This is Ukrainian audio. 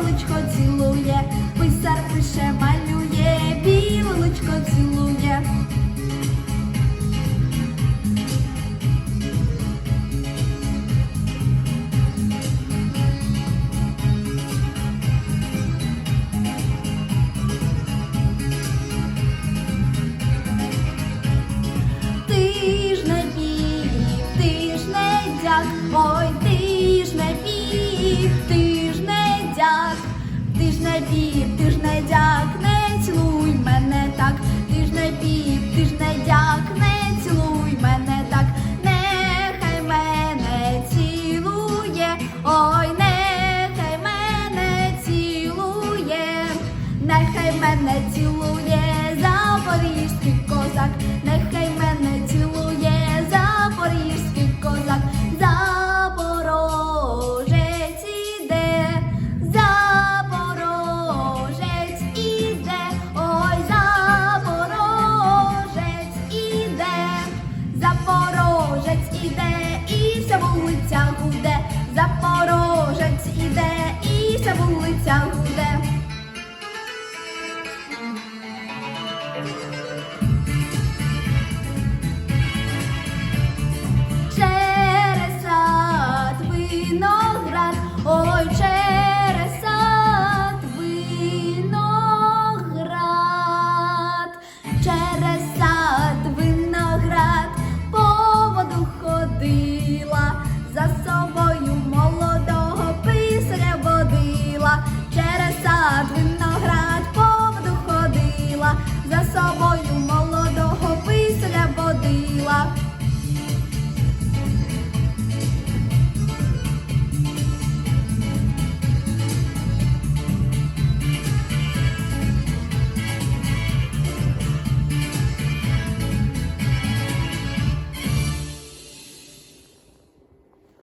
Білочко цілує, писар пише, малює, білолочко цілує. Ти ж не біг, ти ж не дяк, ой, ти ж не біг, ти не бій, ти ж не дяк, не цілуй мене так, ти ж не бій, ж не дяк, не цілуй мене так, нехай мене цілує, ой, нехай мене цілує, нехай мене цілує, запорізький козак, нехай.